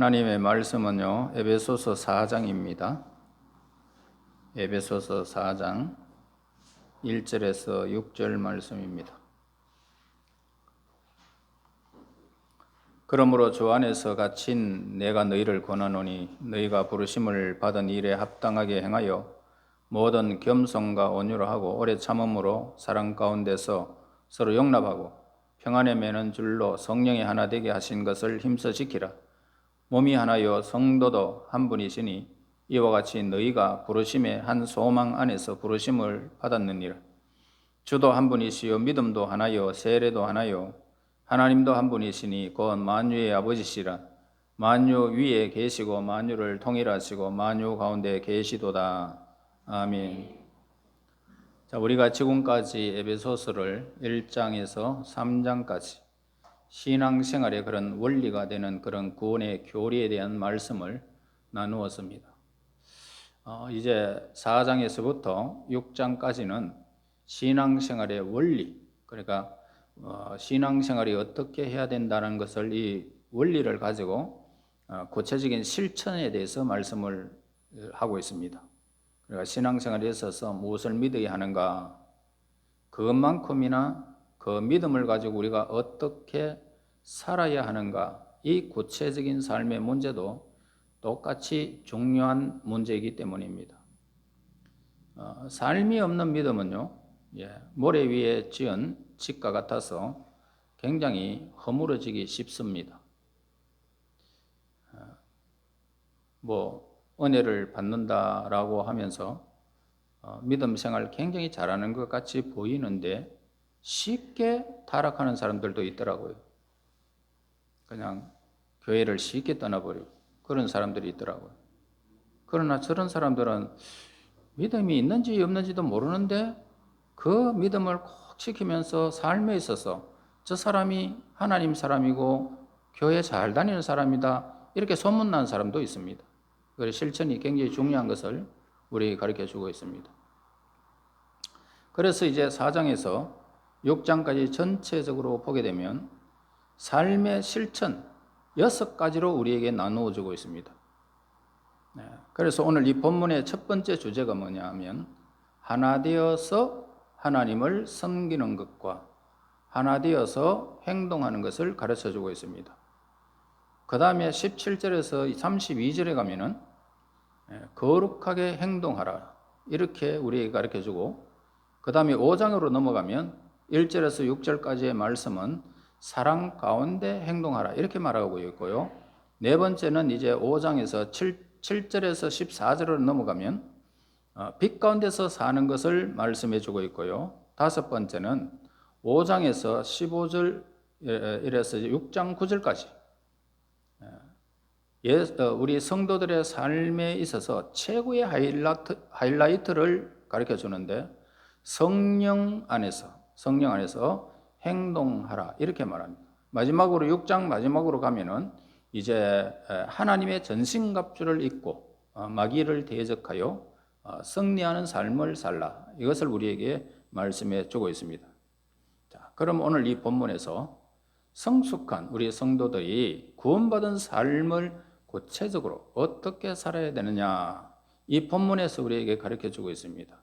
하나님의 말씀은요, 에베소서 4장입니다. 에베소서 4장 1절에서 6절 말씀입니다. 그러므로 주 안에서 갇힌 내가 너희를 권하노니 너희가 부르심을 받은 일에 합당하게 행하여 모든 겸손과 온유로 하고 오래 참음으로 사랑 가운데서 서로 용납하고 평안에 매는 줄로 성령이 하나 되게 하신 것을 힘써 지키라. 몸이 하나요 성도도 한 분이시니 이와 같이 너희가 부르심의 한 소망 안에서 부르심을 받았느니라. 주도 한 분이시요 믿음도 하나요 세례도 하나요 하나님도 한 분이시니 곧 만유의 아버지시라. 만유 위에 계시고 만유를 통일하시고 만유 가운데 계시도다. 아멘. 자, 우리가 지금까지 에베소서를 1장에서 3장까지 신앙생활의 그런 원리가 되는 그런 구원의 교리에 대한 말씀을 나누었습니다. 어, 이제 4장에서부터 6장까지는 신앙생활의 원리, 그러니까 어, 신앙생활이 어떻게 해야 된다는 것을 이 원리를 가지고 어, 구체적인 실천에 대해서 말씀을 하고 있습니다. 그러니까 신앙생활에 있어서 무엇을 믿어야 하는가, 그것만큼이나 그 믿음을 가지고 우리가 어떻게 살아야 하는가, 이 구체적인 삶의 문제도 똑같이 중요한 문제이기 때문입니다. 어, 삶이 없는 믿음은요, 예, 모래 위에 지은 집과 같아서 굉장히 허물어지기 쉽습니다. 어, 뭐 은혜를 받는다라고 하면서 어, 믿음 생활 굉장히 잘하는 것 같이 보이는데 쉽게 타락하는 사람들도 있더라고요. 그냥 교회를 쉽게 떠나버리고 그런 사람들이 있더라고요. 그러나 저런 사람들은 믿음이 있는지 없는지도 모르는데 그 믿음을 꼭 지키면서 삶에 있어서 저 사람이 하나님 사람이고 교회 잘 다니는 사람이다 이렇게 소문난 사람도 있습니다. 그래서 실천이 굉장히 중요한 것을 우리 가르쳐 주고 있습니다. 그래서 이제 4장에서 6장까지 전체적으로 보게 되면 삶의 실천 여섯 가지로 우리에게 나누어 주고 있습니다. 네, 그래서 오늘 이 본문의 첫 번째 주제가 뭐냐 하면 하나 되어서 하나님을 섬기는 것과 하나 되어서 행동하는 것을 가르쳐 주고 있습니다. 그 다음에 17절에서 32절에 가면은 예, 거룩하게 행동하라. 이렇게 우리에게 가르쳐 주고, 그 다음에 5장으로 넘어가면 1절에서 6절까지의 말씀은 사랑 가운데 행동하라. 이렇게 말하고 있고요. 네 번째는 이제 5장에서 7, 7절에서 14절로 넘어가면 어, 빛 가운데서 사는 것을 말씀해 주고 있고요. 다섯 번째는 5장에서 15절 이래서 6장 9절까지 예, 어, 우리 성도들의 삶에 있어서 최고의 하이라이트, 하이라이트를 가르쳐 주는데 성령 안에서 성령 안에서 행동하라 이렇게 말합니다. 마지막으로 6장 마지막으로 가면은 이제 하나님의 전신갑주를 입고 어, 마귀를 대적하여 어, 승리하는 삶을 살라 이것을 우리에게 말씀해 주고 있습니다. 자, 그럼 오늘 이 본문에서 성숙한 우리 성도들이 구원받은 삶을 구체적으로 어떻게 살아야 되느냐 이 본문에서 우리에게 가르쳐 주고 있습니다.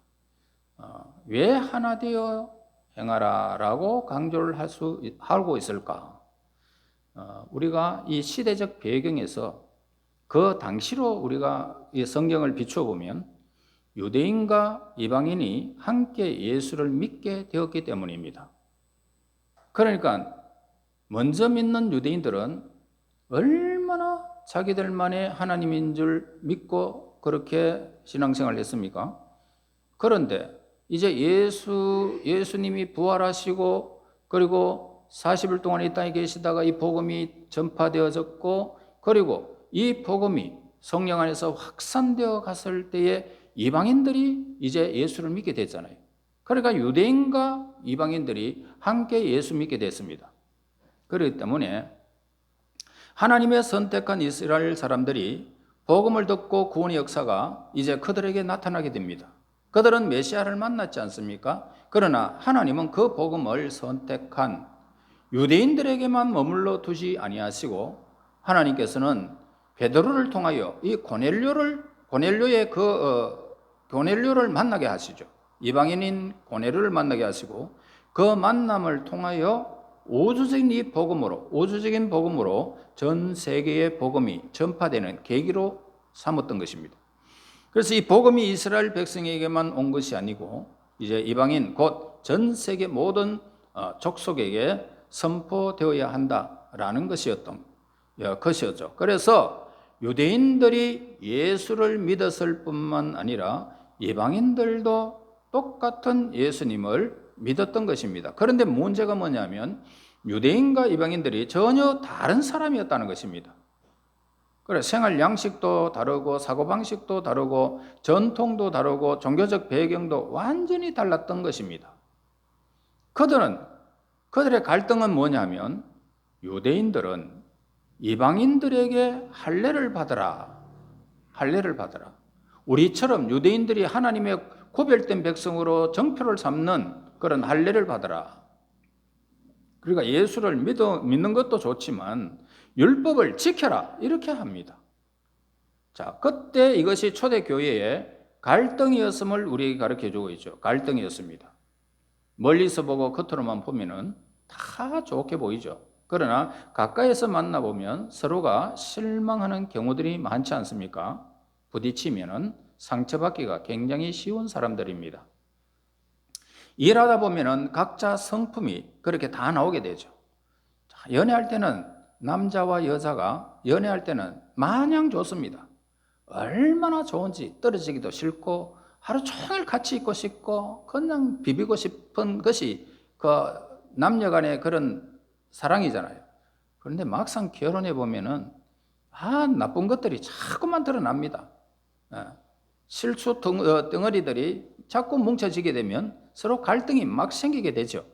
어, 왜 하나 되어 행하라라고 강조를 할 수 하고 있을까? 어, 우리가 이 시대적 배경에서 그 당시로 우리가 이 성경을 비추어 보면 유대인과 이방인이 함께 예수를 믿게 되었기 때문입니다. 그러니까 먼저 믿는 유대인들은 얼마나 자기들만의 하나님인 줄 믿고 그렇게 신앙생활을 했습니까? 그런데 이제 예수, 예수님이 부활하시고 그리고 40일 동안 이 땅에 계시다가 이 복음이 전파되어졌고 그리고 이 복음이 성령 안에서 확산되어 갔을 때에 이방인들이 이제 예수를 믿게 됐잖아요. 그러니까 유대인과 이방인들이 함께 예수 믿게 됐습니다. 그렇기 때문에 하나님의 선택한 이스라엘 사람들이 복음을 듣고 구원의 역사가 이제 그들에게 나타나게 됩니다. 그들은 메시아를 만났지 않습니까? 그러나 하나님은 그 복음을 선택한 유대인들에게만 머물러 두지 아니하시고 하나님께서는 베드로를 통하여 이 고넬료를 고넬료의 그 어, 고넬료를 만나게 하시죠. 이방인인 고넬료를 만나게 하시고 그 만남을 통하여 우주적인 이 복음으로 우주적인 복음으로 전 세계의 복음이 전파되는 계기로 삼았던 것입니다. 그래서 이 복음이 이스라엘 백성에게만 온 것이 아니고 이제 이방인 곧 전 세계 모든 어, 족속에게 선포되어야 한다라는 것이었던 어, 것이었죠. 그래서 유대인들이 예수를 믿었을 뿐만 아니라 이방인들도 똑같은 예수님을 믿었던 것입니다. 그런데 문제가 뭐냐면 유대인과 이방인들이 전혀 다른 사람이었다는 것입니다. 그래 생활 양식도 다르고 사고 방식도 다르고 전통도 다르고 종교적 배경도 완전히 달랐던 것입니다. 그들은 그들의 갈등은 뭐냐면 유대인들은 이방인들에게 할례를 받으라. 할례를 받으라. 우리처럼 유대인들이 하나님의 구별된 백성으로 정표를 삼는 그런 할례를 받으라. 그러니까 예수를 믿어, 믿는 것도 좋지만 율법을 지켜라 이렇게 합니다. 자, 그때 이것이 초대 교회의 갈등이었음을 우리에게 가르쳐 주고 있죠. 갈등이었습니다. 멀리서 보고 겉으로만 보면은 다 좋게 보이죠. 그러나 가까이서 만나보면 서로가 실망하는 경우들이 많지 않습니까? 부딪히면은 상처받기가 굉장히 쉬운 사람들입니다. 일하다 보면은 각자 성품이 그렇게 다 나오게 되죠. 연애할 때는 남자와 여자가 연애할 때는 마냥 좋습니다. 얼마나 좋은지 떨어지기도 싫고 하루 종일 같이 있고 싶고 그냥 비비고 싶은 것이 그 남녀 간의 그런 사랑이잖아요. 그런데 막상 결혼해 보면은 아 나쁜 것들이 자꾸만 드러납니다. 예. 실수 어, 덩어리들이 자꾸 뭉쳐지게 되면 서로 갈등이 막 생기게 되죠.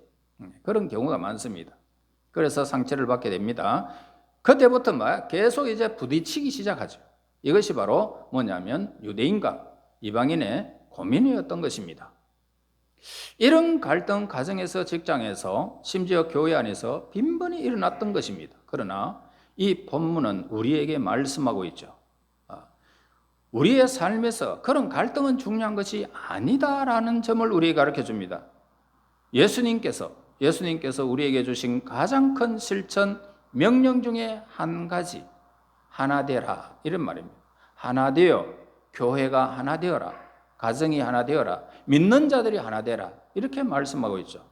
예. 그런 경우가 많습니다. 그래서 상처를 받게 됩니다. 그때부터 막 계속 이제 부딪히기 시작하죠. 이것이 바로 뭐냐면 유대인과 이방인의 고민이었던 것입니다. 이런 갈등 가정에서 직장에서 심지어 교회 안에서 빈번히 일어났던 것입니다. 그러나 이 본문은 우리에게 말씀하고 있죠. 아, 우리의 삶에서 그런 갈등은 중요한 것이 아니다라는 점을 우리에게 가르쳐 줍니다. 예수님께서 예수님께서 우리에게 주신 가장 큰 실천 명령 중에 한 가지 하나 되라 이런 말입니다. 하나 되어 교회가 하나 되어라. 가정이 하나 되어라. 믿는 자들이 하나 되라. 이렇게 말씀하고 있죠.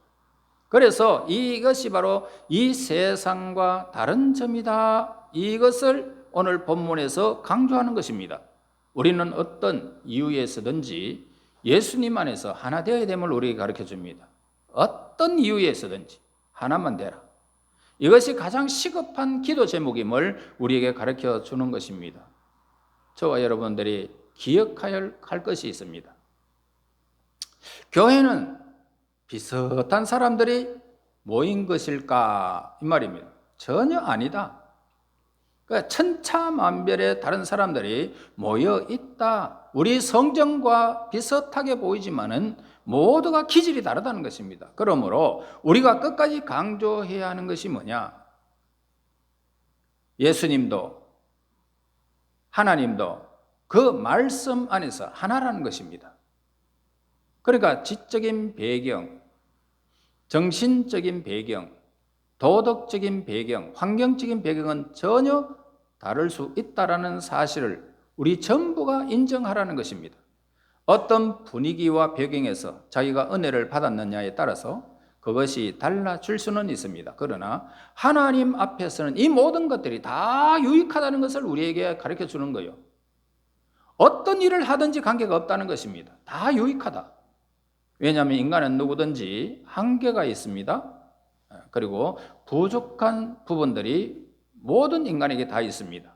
그래서 이것이 바로 이 세상과 다른 점이다. 이것을 오늘 본문에서 강조하는 것입니다. 우리는 어떤 이유에서든지 예수님 안에서 하나 되어야 됨을 우리에게 가르쳐 줍니다. 어떤 이유에서든지 하나만 되라. 이것이 가장 시급한 기도 제목임을 우리에게 가르쳐 주는 것입니다. 저와 여러분들이 기억해야 할 것이 있습니다. 교회는 비슷한 사람들이 모인 것일까? 이 말입니다. 전혀 아니다. 그러니까 천차만별의 다른 사람들이 모여 있다. 우리 성정과 비슷하게 보이지만은 모두가 기질이 다르다는 것입니다. 그러므로 우리가 끝까지 강조해야 하는 것이 뭐냐? 예수님도 하나님도 그 말씀 안에서 하나라는 것입니다. 그러니까 지적인 배경, 정신적인 배경, 도덕적인 배경, 환경적인 배경은 전혀 다를 수 있다라는 사실을 우리 전부가 인정하라는 것입니다. 어떤 분위기와 배경에서 자기가 은혜를 받았느냐에 따라서 그것이 달라질 수는 있습니다. 그러나 하나님 앞에서는 이 모든 것들이 다 유익하다는 것을 우리에게 가르쳐 주는 거예요. 어떤 일을 하든지 관계가 없다는 것입니다. 다 유익하다. 왜냐하면 인간은 누구든지 한계가 있습니다. 그리고 부족한 부분들이 모든 인간에게 다 있습니다.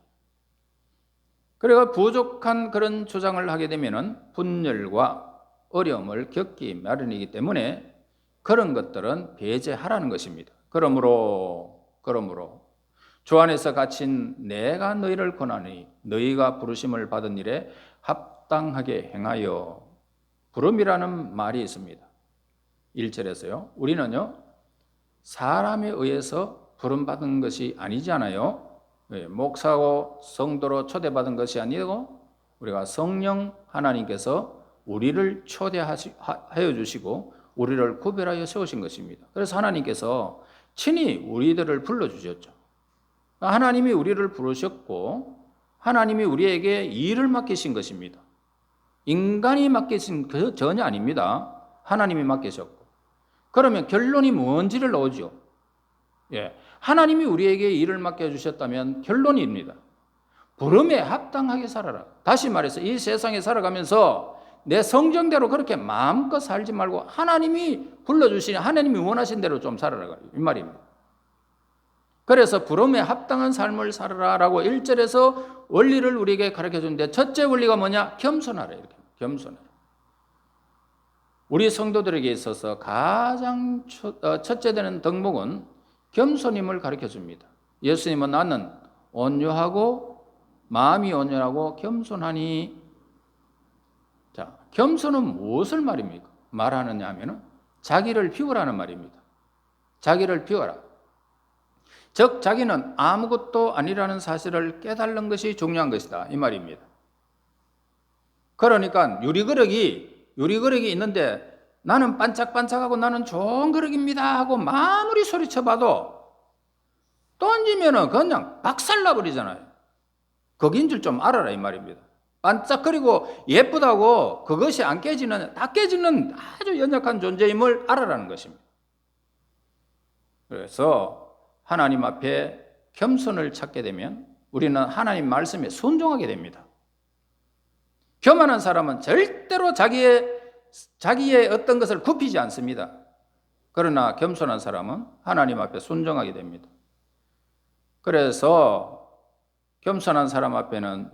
그래가 부족한 그런 주장을 하게 되면은 분열과 어려움을 겪기 마련이기 때문에 그런 것들은 배제하라는 것입니다. 그러므로 그러므로 주 안에서 갇힌 내가 너희를 권하니 너희가 부르심을 받은 일에 합당하게 행하여 부름이라는 말이 있습니다. 1절에서요. 우리는요. 사람에 의해서 부름 받은 것이 아니잖아요. 예, 목사고 성도로 초대받은 것이 아니고 우리가 성령 하나님께서 우리를 초대하여 주시고 우리를 구별하여 세우신 것입니다. 그래서 하나님께서 친히 우리들을 불러 주셨죠. 하나님이 우리를 부르셨고 하나님이 우리에게 일을 맡기신 것입니다. 인간이 맡기신 그 전혀 아닙니다. 하나님이 맡기셨고. 그러면 결론이 뭔지를 넣어죠. 예. 하나님이 우리에게 일을 맡겨 주셨다면 결론입니다. 부름에 합당하게 살아라. 다시 말해서 이 세상에 살아가면서 내 성정대로 그렇게 마음껏 살지 말고 하나님이 불러주시니 하나님이 원하신 대로 좀 살아라. 이 말입니다. 그래서 부름에 합당한 삶을 살아라라고 1절에서 원리를 우리에게 가르쳐 주는데 첫째 원리가 뭐냐? 겸손하라. 이렇게. 겸손하라. 우리 성도들에게 있어서 가장 어, 첫째 되는 덕목은 겸손임을 가르쳐 줍니다. 예수님은 나는 온유하고 마음이 온유하고 겸손하니 자, 겸손은 무엇을 말입니까? 말하느냐 하면은 자기를 비우라는 말입니다. 자기를 비워라. 즉 자기는 아무것도 아니라는 사실을 깨달는 것이 중요한 것이다. 이 말입니다. 그러니까 유리그릇이 유리그릇이 있는데 나는 반짝반짝하고 나는 좋은 그릇입니다 하고 아무리 소리쳐봐도 던지면은 그냥 박살나 버리잖아요. 거긴 줄 좀 알아라 이 말입니다. 반짝거리고 예쁘다고 그것이 안 깨지는 다 깨지는 아주 연약한 존재임을 알아라는 것입니다. 그래서 하나님 앞에 겸손을 찾게 되면 우리는 하나님 말씀에 순종하게 됩니다. 교만한 사람은 절대로 자기의 자기의 어떤 것을 굽히지 않습니다. 그러나 겸손한 사람은 하나님 앞에 순종하게 됩니다. 그래서 겸손한 사람 앞에는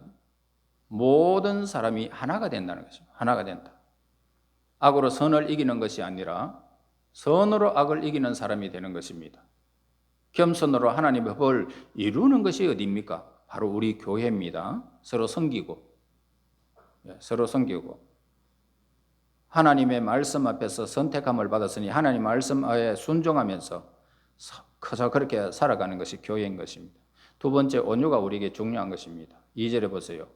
모든 사람이 하나가 된다는 것입니다. 하나가 된다. 악으로 선을 이기는 것이 아니라 선으로 악을 이기는 사람이 되는 것입니다. 겸손으로 하나님의 법을 이루는 것이 어디입니까? 바로 우리 교회입니다. 서로 섬기고 예, 서로 섬기고 하나님의 말씀 앞에서 선택함을 받았으니 하나님 말씀에 순종하면서 커서 그렇게 살아가는 것이 교회인 것입니다. 두 번째 온유가 우리에게 중요한 것입니다. 2절에 보세요.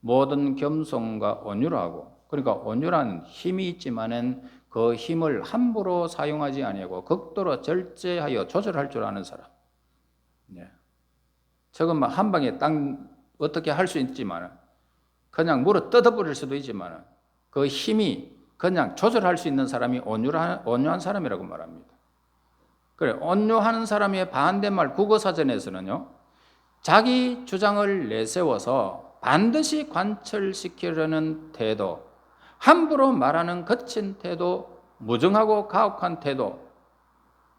모든 겸손과 온유로 하고 그러니까 온유라는 힘이 있지만은 그 힘을 함부로 사용하지 아니하고 극도로 절제하여 조절할 줄 아는 사람. 네. 저건 한 방에 땅 어떻게 할 수 있지만 그냥 물어 뜯어버릴 수도 있지만 그 힘이 그냥 조절할 수 있는 사람이 온유한, 온유한 사람이라고 말합니다. 그래, 온유한 사람의 반대말 국어사전에서는요, 자기 주장을 내세워서 반드시 관철시키려는 태도, 함부로 말하는 거친 태도, 무정하고 가혹한 태도,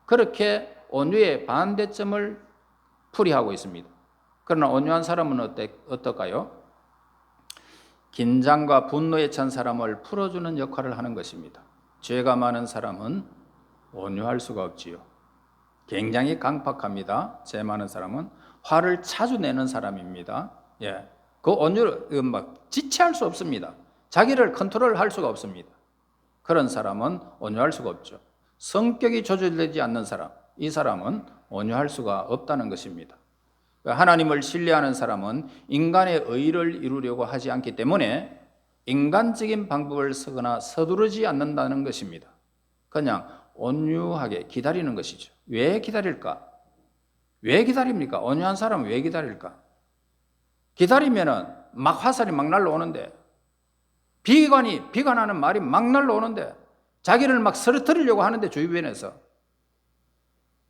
그렇게 온유의 반대점을 풀이하고 있습니다. 그러나 온유한 사람은 어때, 어떨까요? 긴장과 분노에 찬 사람을 풀어주는 역할을 하는 것입니다. 죄가 많은 사람은 온유할 수가 없지요. 굉장히 강팍합니다. 죄 많은 사람은 화를 자주 내는 사람입니다. 예. 그 온유를 막 지체할 수 없습니다. 자기를 컨트롤할 수가 없습니다. 그런 사람은 온유할 수가 없죠. 성격이 조절되지 않는 사람, 이 사람은 온유할 수가 없다는 것입니다. 하나님을 신뢰하는 사람은 인간의 의를 이루려고 하지 않기 때문에 인간적인 방법을 쓰거나 서두르지 않는다는 것입니다. 그냥 온유하게 기다리는 것이죠. 왜 기다릴까? 왜 기다립니까? 온유한 사람은 왜 기다릴까? 기다리면은 막 화살이 막 날라오는데 비관이 비관하는 말이 막 날라오는데 자기를 막 쓰러뜨리려고 하는데 주변에서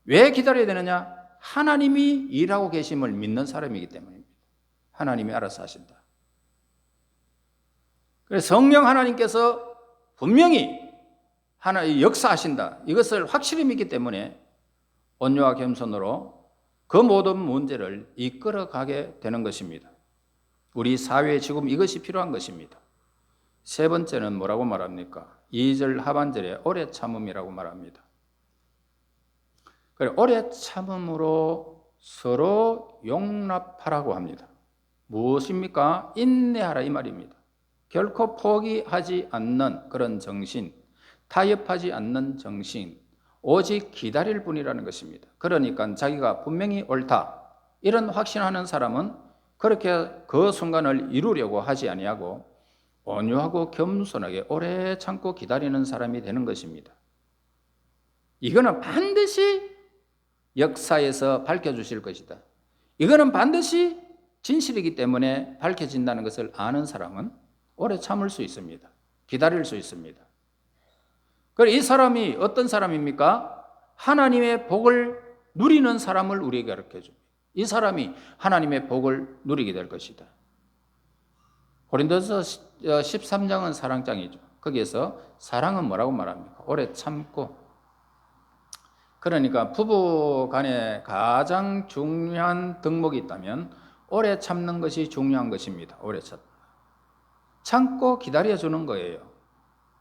왜 기다려야 되느냐? 하나님이 일하고 계심을 믿는 사람이기 때문입니다. 하나님이 알아서 하신다. 그래서 성령 하나님께서 분명히 하나 역사하신다. 이것을 확실히 믿기 때문에 온유와 겸손으로 그 모든 문제를 이끌어 가게 되는 것입니다. 우리 사회에 지금 이것이 필요한 것입니다. 세 번째는 뭐라고 말합니까? 2절 하반절에 오래 참음이라고 말합니다. 그래 오래 참음으로 서로 용납하라고 합니다. 무엇입니까? 인내하라 이 말입니다. 결코 포기하지 않는 그런 정신, 타협하지 않는 정신, 오직 기다릴 뿐이라는 것입니다. 그러니까 자기가 분명히 옳다. 이런 확신하는 사람은 그렇게 그 순간을 이루려고 하지 아니하고 온유하고 겸손하게 오래 참고 기다리는 사람이 되는 것입니다. 이거는 반드시 역사에서 밝혀주실 것이다. 이거는 반드시 진실이기 때문에 밝혀진다는 것을 아는 사람은 오래 참을 수 있습니다. 기다릴 수 있습니다. 그리고 이 사람이 어떤 사람입니까? 하나님의 복을 누리는 사람을 우리에게 가르쳐 줍니다. 이 사람이 하나님의 복을 누리게 될 것이다. 고린도서 13장은 사랑장이죠. 거기에서 사랑은 뭐라고 말합니까? 오래 참고. 그러니까 부부 간에 가장 중요한 덕목이 있다면 오래 참는 것이 중요한 것입니다. 오래 참. 참고 기다려주는 거예요.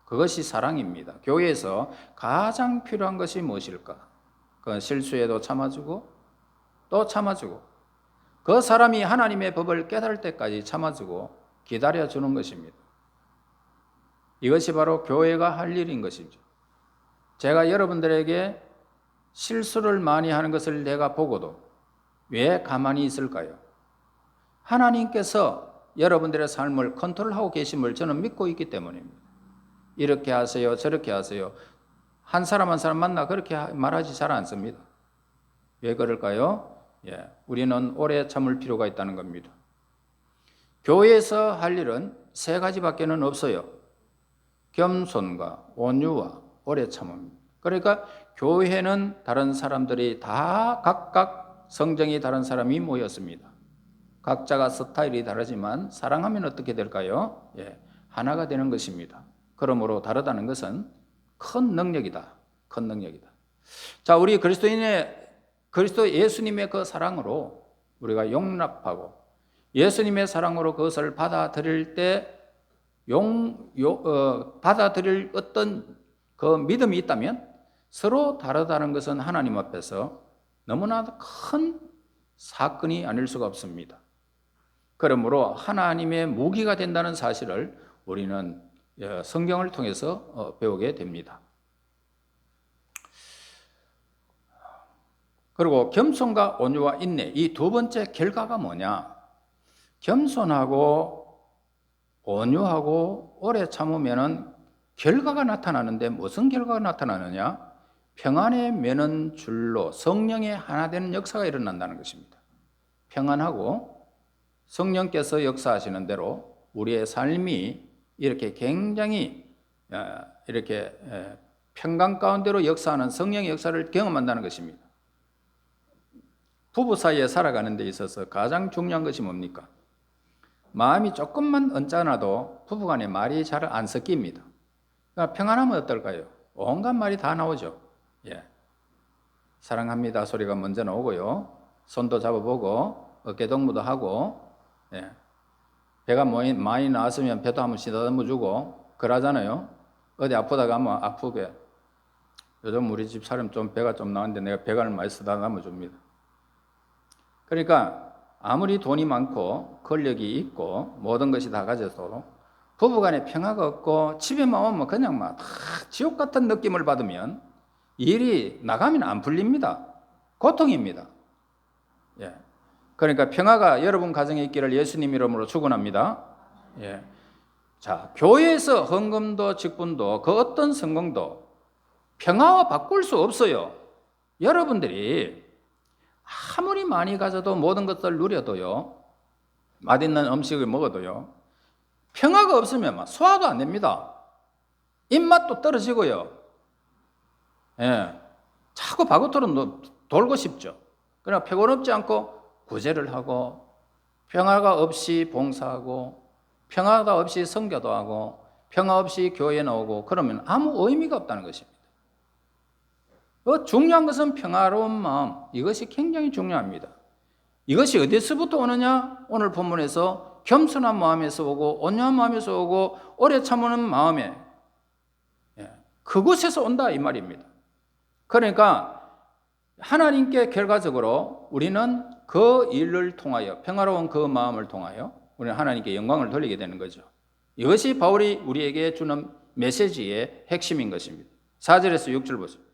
그것이 사랑입니다. 교회에서 가장 필요한 것이 무엇일까? 그 실수에도 참아주고 또 참아주고 그 사람이 하나님의 법을 깨달을 때까지 참아주고 기다려주는 것입니다. 이것이 바로 교회가 할 일인 것이죠. 제가 여러분들에게 실수를 많이 하는 것을 내가 보고도 왜 가만히 있을까요? 하나님께서 여러분들의 삶을 컨트롤하고 계심을 저는 믿고 있기 때문입니다. 이렇게 하세요, 저렇게 하세요. 한 사람 한 사람 만나 그렇게 말하지 잘 않습니다. 왜 그럴까요? 예, 우리는 오래 참을 필요가 있다는 겁니다. 교회에서 할 일은 세 가지밖에는 없어요. 겸손과 온유와 오래 참음입니다. 그러니까 교회는 다른 사람들이 다 각각 성정이 다른 사람이 모였습니다. 각자가 스타일이 다르지만 사랑하면 어떻게 될까요? 예, 하나가 되는 것입니다. 그러므로 다르다는 것은 큰 능력이다. 큰 능력이다. 자, 우리 그리스도인의 그리스도 예수님의 그 사랑으로 우리가 용납하고 예수님의 사랑으로 그것을 받아들일 때 용, 요, 어, 받아들일 어떤 그 믿음이 있다면 서로 다르다는 것은 하나님 앞에서 너무나 큰 사건이 아닐 수가 없습니다. 그러므로 하나님의 무기가 된다는 사실을 우리는 예, 성경을 통해서 어, 배우게 됩니다. 그리고 겸손과 온유와 인내 이 두 번째 결과가 뭐냐? 겸손하고 온유하고 오래 참으면은 결과가 나타나는데 무슨 결과가 나타나느냐? 평안에 매는 줄로 성령의 하나 되는 역사가 일어난다는 것입니다. 평안하고 성령께서 역사하시는 대로 우리의 삶이 이렇게 굉장히 어, 이렇게 평강 가운데로 역사하는 성령의 역사를 경험한다는 것입니다. 부부 사이에 살아가는 데 있어서 가장 중요한 것이 뭡니까? 마음이 조금만 언짢아도 부부 간에 말이 잘 안 섞입니다. 그러니까 평안하면 어떨까요? 온갖 말이 다 나오죠. 예. 사랑합니다 소리가 먼저 나오고요. 손도 잡아보고 어깨 동무도 하고 예. 배가 많이 나왔으면 배도 한번 쓰다듬어 주고 그러잖아요. 어디 아프다가 하면 아프게 요즘 우리 집 사람 좀 배가 좀 나왔는데 내가 배관을 많이 쓰다듬어 줍니다. 그러니까 아무리 돈이 많고 권력이 있고 모든 것이 다 가져도 부부간에 평화가 없고 집에만 오면 그냥 막 지옥 같은 느낌을 받으면 일이 나가면 안 풀립니다. 고통입니다. 예. 그러니까 평화가 여러분 가정에 있기를 예수님 이름으로 축원합니다. 예. 자, 교회에서 헌금도 직분도 그 어떤 성공도 평화와 바꿀 수 없어요. 여러분들이 아무리 많이 가져도 모든 것을 누려도요. 맛있는 음식을 먹어도요. 평화가 없으면 막 소화도 안 됩니다. 입맛도 떨어지고요. 예. 자꾸 바구토로 돌고 싶죠. 그러나 피곤없지 않고 구제를 하고 평화가 없이 봉사하고 평화가 없이 성교도 하고 평화 없이 교회에 나오고 그러면 아무 의미가 없다는 것입니다. 그 중요한 것은 평화로운 마음. 이것이 굉장히 중요합니다. 이것이 어디서부터 오느냐? 오늘 본문에서 겸손한 마음에서 오고 온유한 마음에서 오고 오래 참는 마음에 예, 그곳에서 온다 이 말입니다. 그러니까 하나님께 결과적으로 우리는 그 일을 통하여 평화로운 그 마음을 통하여 우리는 하나님께 영광을 돌리게 되는 거죠. 이것이 바울이 우리에게 주는 메시지의 핵심인 것입니다. 4절에서 6절 보세요.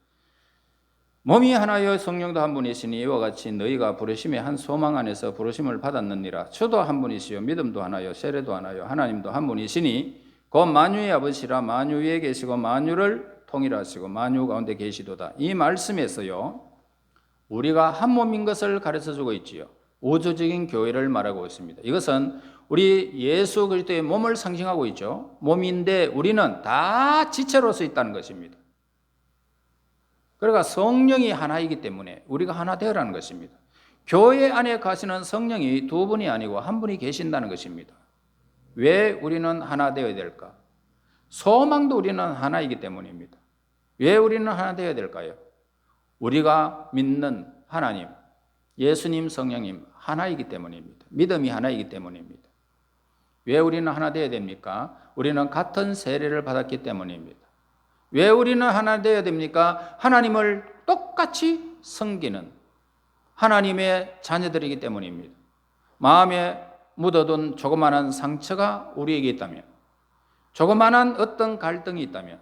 몸이 하나여 성령도 한 분이시니 이와 같이 너희가 부르심의 한 소망 안에서 부르심을 받았느니라 주도 한 분이시요 믿음도 하나요 세례도 하나요 하나님도 한 분이시니 곧 만유의 아버지라 만유 위에 계시고 만유를 통일하시고 만유 가운데 계시도다 이 말씀에서요 우리가 한 몸인 것을 가르쳐 주고 있지요 우주적인 교회를 말하고 있습니다 이것은 우리 예수 그리스도의 몸을 상징하고 있죠 몸인데 우리는 다 지체로서 있다는 것입니다 그러니까 성령이 하나이기 때문에 우리가 하나 되어라는 것입니다. 교회 안에 가시는 성령이 두 분이 아니고 한 분이 계신다는 것입니다. 왜 우리는 하나 되어야 될까? 소망도 우리는 하나이기 때문입니다. 왜 우리는 하나 되어야 될까요? 우리가 믿는 하나님, 예수님, 성령님 하나이기 때문입니다. 믿음이 하나이기 때문입니다. 왜 우리는 하나 되어야 됩니까? 우리는 같은 세례를 받았기 때문입니다. 왜 우리는 하나 되어야 됩니까? 하나님을 똑같이 섬기는 하나님의 자녀들이기 때문입니다. 마음에 묻어둔 조그마한 상처가 우리에게 있다면, 조그마한 어떤 갈등이 있다면,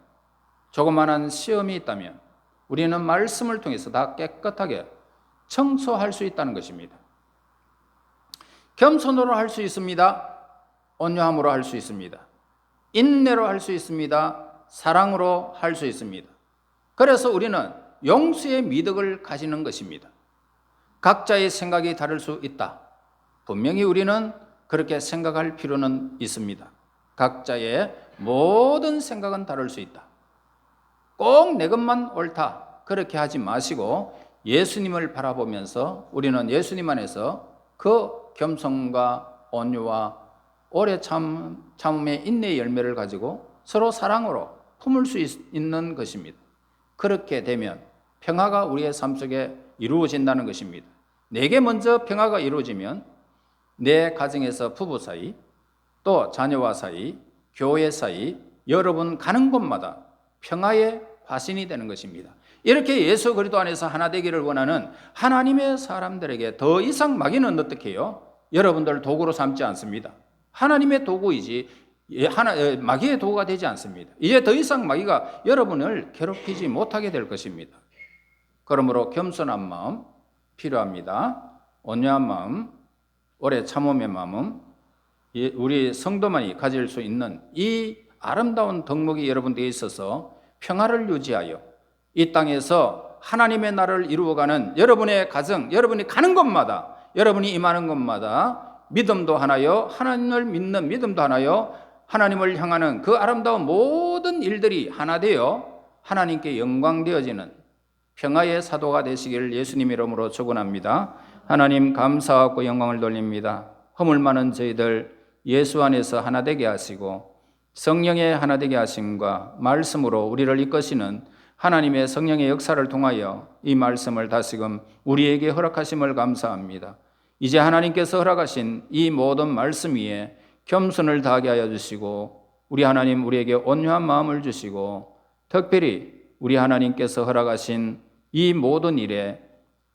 조그마한 시험이 있다면, 우리는 말씀을 통해서 다 깨끗하게 청소할 수 있다는 것입니다. 겸손으로 할 수 있습니다. 온유함으로 할 수 있습니다. 인내로 할 수 있습니다. 사랑으로 할 수 있습니다. 그래서 우리는 용서의 미덕을 가지는 것입니다. 각자의 생각이 다를 수 있다. 분명히 우리는 그렇게 생각할 필요는 있습니다. 각자의 모든 생각은 다를 수 있다. 꼭 내 것만 옳다. 그렇게 하지 마시고 예수님을 바라보면서 우리는 예수님 안에서 그 겸손과 온유와 오래 참, 참음의 인내의 열매를 가지고 서로 사랑으로 품을 수 있, 는 것입니다. 그렇게 되면 평화가 우리의 삶 속에 이루어진다는 것입니다. 내게 먼저 평화가 이루어지면 내 가정에서 부부 사이, 또 자녀와 사이, 교회 사이, 여러분 가는 곳마다 평화의 화신이 되는 것입니다. 이렇게 예수 그리스도 안에서 하나 되기를 원하는 하나님의 사람들에게 더 이상 마귀는 어떻게 해요? 여러분들 도구로 삼지 않습니다. 하나님의 도구이지 예, 하나 예, 마귀의 도구가 되지 않습니다. 이제 더 이상 마귀가 여러분을 괴롭히지 못하게 될 것입니다. 그러므로 겸손한 마음 필요합니다. 온유한 마음, 오래 참음의 마음, 우리 성도만이 가질 수 있는 이 아름다운 덕목이 여러분들에 있어서 평화를 유지하여 이 땅에서 하나님의 나라를 이루어가는 여러분의 가정, 여러분이 가는 곳마다, 여러분이 임하는 곳마다 믿음도 하나요, 하나님을 믿는 믿음도 하나요, 하나님을 향하는 그 아름다운 모든 일들이 하나 되어 하나님께 영광되어지는 평화의 사도가 되시기를 예수님 이름으로 축원합니다. 하나님 감사하고 영광을 돌립니다. 허물 많은 저희들 예수 안에서 하나 되게 하시고 성령의 하나 되게 하심과 말씀으로 우리를 이끄시는 하나님의 성령의 역사를 통하여 이 말씀을 다시금 우리에게 허락하심을 감사합니다. 이제 하나님께서 허락하신 이 모든 말씀 위에 겸손을 다하게 하여 주시고 우리 하나님 우리에게 온유한 마음을 주시고 특별히 우리 하나님께서 허락하신 이 모든 일에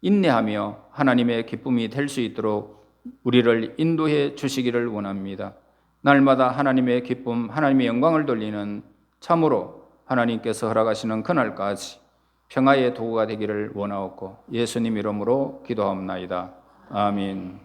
인내하며 하나님의 기쁨이 될 수 있도록 우리를 인도해 주시기를 원합니다. 날마다 하나님의 기쁨, 하나님의 영광을 돌리는 참으로 하나님께서 허락하시는 그날까지 평화의 도구가 되기를 원하옵고 예수님 이름으로 기도하옵나이다. 아멘.